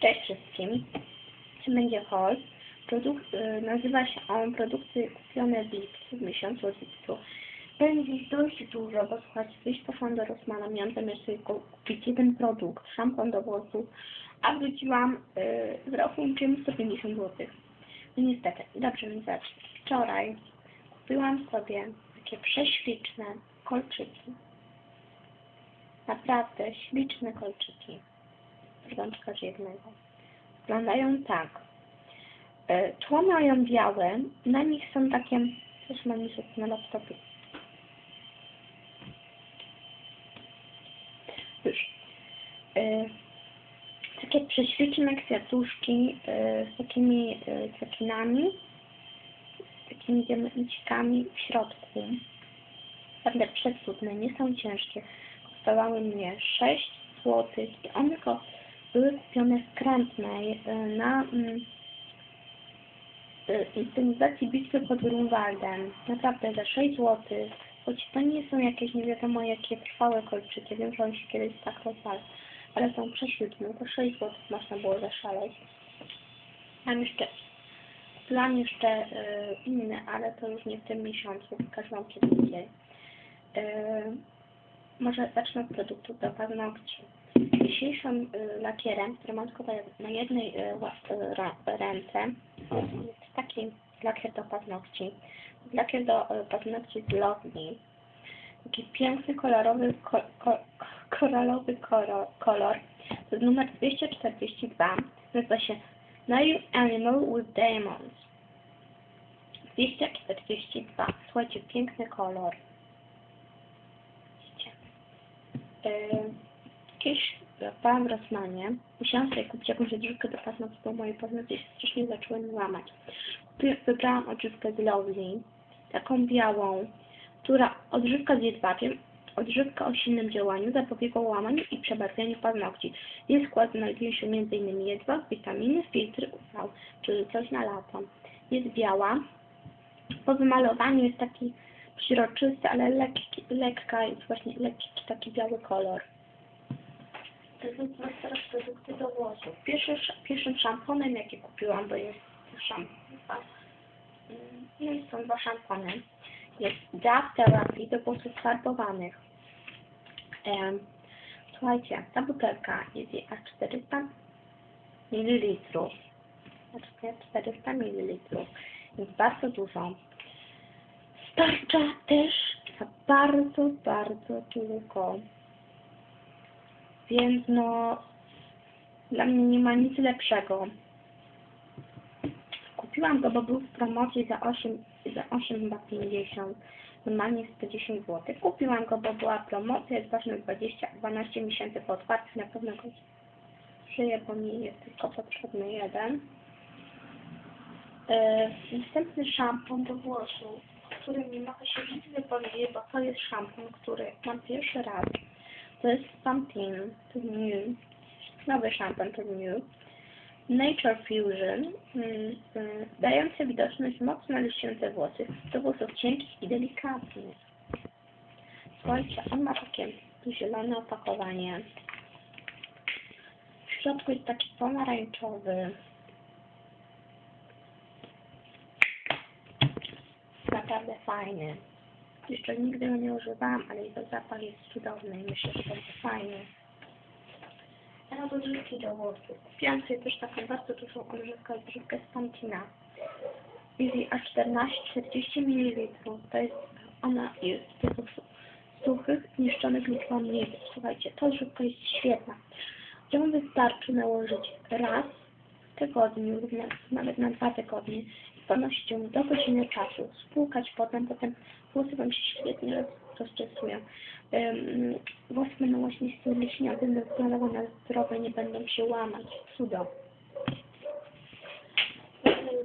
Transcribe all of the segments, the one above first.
Cześć wszystkim. Czym będzie haul? Produkt, y, nazywa się on produkty kupione w lipcu, w miesiącu lipcu. Będzie ich dość dużo, bo słuchajcie, kiedyś poszłam do Rosmana, miałam zamiar sobie ku- kupić jeden produkt, szampon do włosów, a wróciłam y, z rachunkiem 150 zł. No niestety, dobrze więc zacznę. Wczoraj kupiłam sobie takie prześliczne kolczyki. Naprawdę śliczne kolczyki rączkarz jednego. Wyglądają tak. E, Tło mają białe, na nich są takie, też mam niestety na laptopie. Już. E, Takie prześliczne kwiatuszki e, z takimi kwiatinami, z takimi diamencikami w środku. Naprawdę przecudne, nie są ciężkie. Kosztowały mnie 6 zł i one go były kupione w Krętnej e, na mm, e, inscenizacji bitwy pod Grunwaldem. Naprawdę za 6 zł. Choć to nie są jakieś nie wiadomo jakie trwałe kolczyki. Wiem, że on się kiedyś tak rozwala. Ale są prześliczne. To 6 zł można było zaszaleć. Mam jeszcze plan jeszcze e, inny, ale to już nie w tym miesiącu. Pokażę Wam kiedy. E, może zacznę od produktów do paznokci. Dzisiejszym lakierem, który mam tylko na jednej y, y, ręce, jest taki lakier do paznokci. Lakier do y, paznokci z Lovely. Taki piękny, kolorowy, ko, ko, koralowy kolor, kolor. To jest numer 242. Nazywa się Nail Animal with Diamonds. 242. Słuchajcie, piękny kolor. Widzicie? Yy, Kiedyś byłam w Rosmanie. Musiałam sobie kupić jakąś odżywkę do paznokci, bo moje paznokcie się strasznie zaczęły łamać. Wybrałam odżywkę z Lovely, taką białą, która odżywka z jedwabiem, odżywka o silnym działaniu, zapobiega łamaniu i przebarwianiu paznokci. Jej skład znajduje się m.in. jedwab, witaminy, filtry UV, czyli coś na lato. Jest biała. Po wymalowaniu jest taki przeźroczysty, ale lekki, lekka, jest właśnie lekki taki biały kolor. To są teraz produkty do włosów. Pierwszy, sz- pierwszym szamponem, jaki kupiłam, bo jest szampon. Mm, No i są dwa szampony. Jest Dove Therapy do włosów farbowanych. Em, słuchajcie, ta butelka jest jej aż 400 ml. Znaczy 400 ml. Jest bardzo dużo. Starcza też za bardzo, bardzo długo. Więc no, dla mnie nie ma nic lepszego. Kupiłam go, bo był w promocji za 8, za 8 chyba 50. Normalnie 110 zł. Kupiłam go, bo była promocja, jest ważne 20, 12 miesięcy po otwarciu. Na pewno go żyję, bo mi jest tylko potrzebny jeden. E, następny szampon do włosów, który nie mogę się nic wypowiedzieć, bo to jest szampon, który mam pierwszy raz. To jest Pantene, to new. Nowy szampon to new. Nature Fusion, mm, dający widoczność mocno lśniące włosy do włosów cienkich i delikatnych. Słuchajcie, on ma takie zielone opakowanie. W środku jest taki pomarańczowy. Naprawdę fajny. Jeszcze nigdy go nie używałam, ale jego zapach jest cudowny i myślę, że będzie fajny. Teraz odżywki do włosów. Kupiłam sobie też taką bardzo dużą odżywkę, odżywkę z Pantina. Jej aż 14-40 ml. To jest, ona jest z suchych, niszczonych mikromiedów. Słuchajcie, ta odżywka jest świetna. Ją wystarczy nałożyć raz w tygodniu lub na, nawet na dwa tygodnie ją do godziny czasu. Spłukać potem, potem włosy Wam się świetnie roz, rozczesują. Um, włosy będą właśnie z będą wyglądały na zdrowe, nie będą się łamać. Cudo.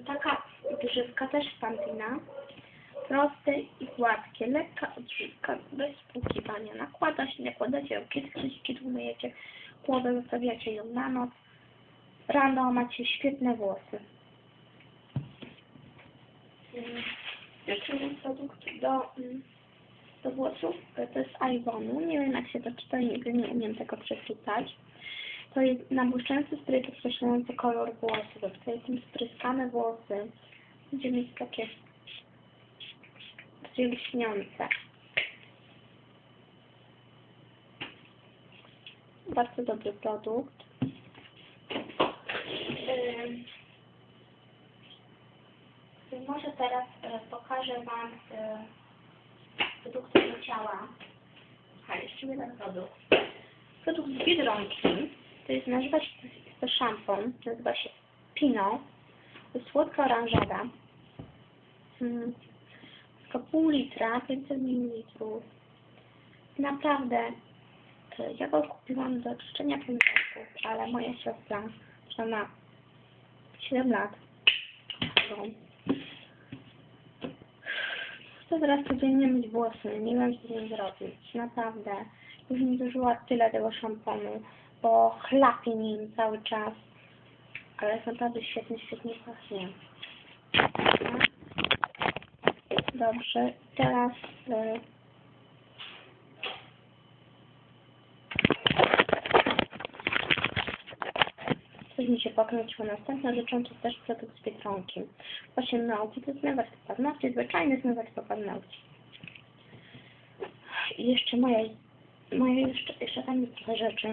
Taka odżywka też Pantina. Proste i gładkie, lekka odżywka, bez spłukiwania. Nakłada się, nakładacie ją kiedy kiedy umyjecie głowę, zostawiacie ją na noc. Rano macie świetne włosy. Jeden produkt do, ym, do włosów, to jest Ivonu. Nie wiem jak się to czyta, nigdy nie umiem tego przeczytać. To jest nabłyszczający spray podkreślający kolor włosów. Tutaj tym spryskane włosy, będzie mieć takie bardziej lśniące. Bardzo dobry produkt. Może teraz e, pokażę Wam e, produkty do ciała. A, jeszcze jeden produkt. Produkt z Biedronki. To jest, nazywa się, to szampon. Nazywa się Pino. To jest słodka oranżada. Mm, Tylko pół litra, 500 ml. Naprawdę, e, ja go kupiłam do czyszczenia pomidorków, ale moja siostra, która ma 7 lat, Chcę teraz codziennie myć włosy, nie wiem co z nim zrobić, naprawdę. Już mi zużyła tyle tego szamponu, bo chlapie nim cały czas. Ale jest naprawdę świetnie, świetnie pachnie. Dobrze, teraz... Y Coś mi się pokręciło. Następna rzeczą to też produkt z Biedronki. Właśnie nauki to zmywać do paznokci, zwyczajny zmywać do paznokci. I jeszcze moje, moje jeszcze, jeszcze tam jest trochę rzeczy.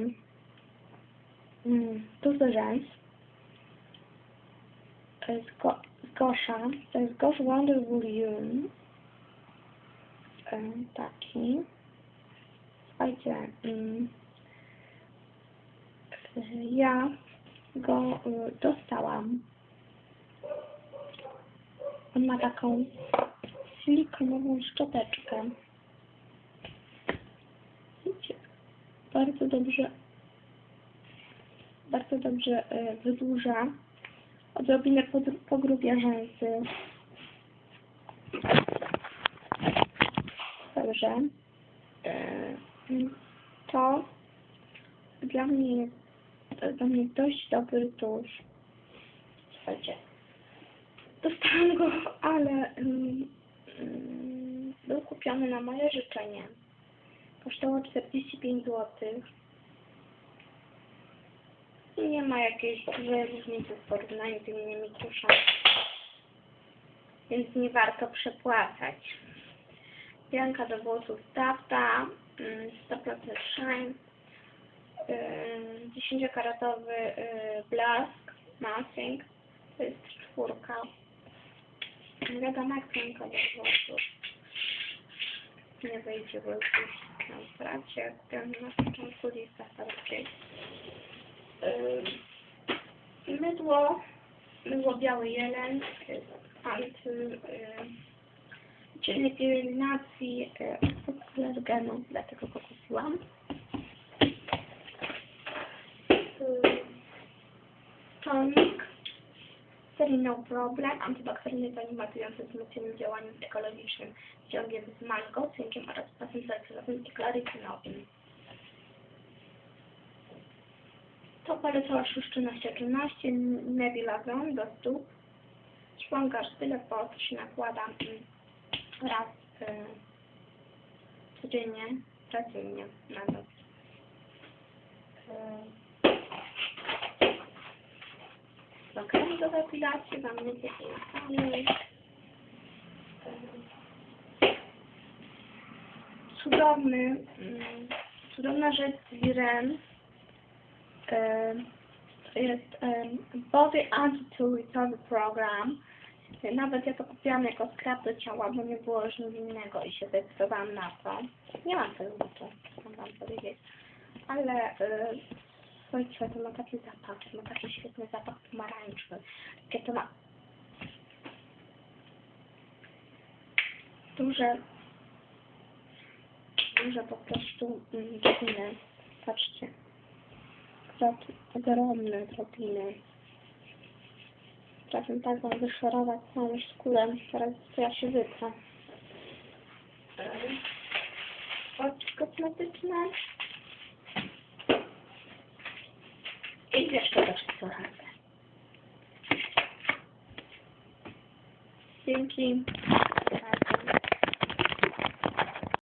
Mm, tuż do rzęs. Jest go, z Gosza. To jest Gosh Wonderful Yun. Em, Taki. Słuchajcie. Mm, ja go y, dostałam. On ma taką silikonową szczoteczkę. Widzicie? Bardzo dobrze bardzo dobrze y, wydłuża. Odrobinę pogrubia rzęsy. Dobrze. Y, To dla mnie jest to jest mnie dość dobry tusz. Słuchajcie, dostałam go, ale mm, mm, był kupiony na moje życzenie. Kosztował 45 zł. I nie ma jakiejś dużej różnicy w porównaniu z innymi tuszami. Więc nie warto przepłacać. Pianka do włosów Tafta, mm, 100% Shine. 10-karatowy y, blask massing to jest czwórka. Wiadomo jak pianka do włosów. Nie wyjdzie bo już na stracie kupiłam na początku lista starskiej y, mydło. Mydło biały jest anty y, dzielnie pielęgnacji y, alergenu dlatego go kupiłam tonik, serii No Problem, antybakteryjny zanimatujący z mocnym działaniem ekologicznym, ciągiem z mango, cynkiem oraz pasem zalcylowym i klarytynowym. To polecała 1313, Nebula Zone do stóp, szpongarz tyle po się nakładam i raz y, codziennie, raz dziennie na noc. Program do depilacji mamy dalej. Cudowny, mm, cudowna rzecz z Wiren. To jest em, Body Anti-Tool Recovery Program. Nawet ja to kupiłam jako skrap do ciała, bo nie było już nic innego i się zdecydowałam na to. Nie mam tego to, chcę wam powiedzieć. Ale y, Słuchajcie, to ma taki zapach, ma taki świetny zapach pomarańczy. Takie to ma duże, duże po prostu mm, drobiny. Patrzcie. Ogromne drobiny. Czasem tak wam wyszorować całą skórę. Teraz to ja się wytrę. Oczy kosmetyczne. I wiesz, to też Thank you.